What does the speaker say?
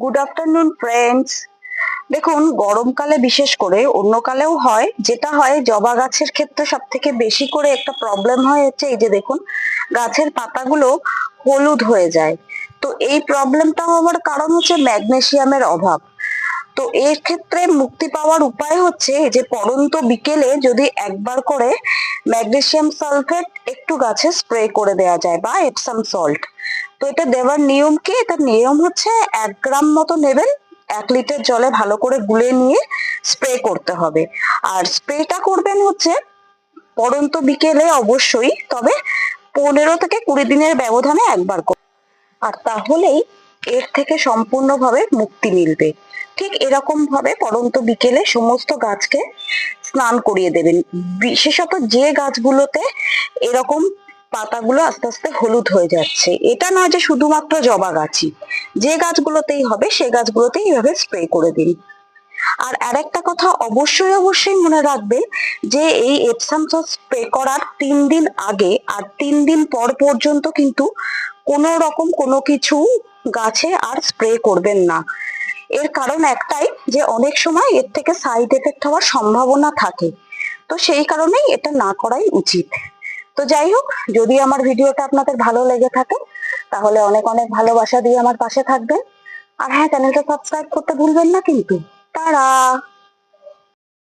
Good afternoon friends দেখুন, গরমকালে বিশেষ করে অন্য কালেও হয়, যেটা হয়, জবা গাছের ক্ষেত্রে সব থেকে বেশি করে একটা প্রবলেম হয় হচ্ছে এই যে দেখুন, গাছের পাতাগুলো হলুদ হয়ে যায়। তো এই প্রবলেমটা হওয়ার কারণ হচ্ছে ম্যাগনেশিয়ামের অভাব। তো এর ক্ষেত্রে মুক্তি পাওয়ার উপায় হচ্ছে যে পড়ন্ত বিকেলে যদি একবার করে ম্যাগনেসিয়াম সালফেট একটু গাছে স্প্রে করে দেওয়া যায় বা এপসাম সল্ট তো এটা দেওয়ার নিয়ম কি? এটা নিয়ম হচ্ছে এক গ্রাম মতো নেবেন, এক লিটার জলে ভালো করে গুলে নিয়ে স্প্রে করতে হবে। আর স্প্রেটা করবেন হচ্ছে পরন্ত বিকেলে অবশ্যই, তবে পনেরো থেকে কুড়ি দিনের ব্যবধানে একবার আর তাহলেই এর থেকে সম্পূর্ণভাবে মুক্তি মিলবে। ঠিক এরকম ভাবে পরন্ত বিকেলে সমস্ত গাছকে স্নান করিয়ে দেবেন। বিশেষত যে গাছগুলোতে এরকম পাতাগুলো আস্তে আস্তে হলুদ হয়ে যাচ্ছে, এটা না যে শুধুমাত্র জবা গাছই, যে গাছগুলোতেই হবে সে গাছগুলোতেই এইভাবে স্প্রে করে দিন। আর আরেকটা কথা অবশ্যই অবশ্যই মনে রাখবেন যে এই এপসাম স্প্রে করার তিন দিন আগে আর তিন দিন পর পর্যন্ত কিন্তু কোনো রকম কোনো কিছু গাছে আর স্প্রে করবেন না। এর কারণ একটাই যে অনেক সময় এর থেকে সাইড এফেক্ট হওয়ার সম্ভাবনা থাকে। তো সেই কারণেই এটা না করাই উচিত। তো যাই হোক, যদি আমার ভিডিওটা আপনাদের ভালো লেগে থাকে, তাহলে অনেক অনেক ভালোবাসা দিয়ে আমার পাশে থাকবেন। আর হ্যাঁ চ্যানেলটা সাবস্ক্রাইব করতে ভুলবেন না কিন্তু। তারা!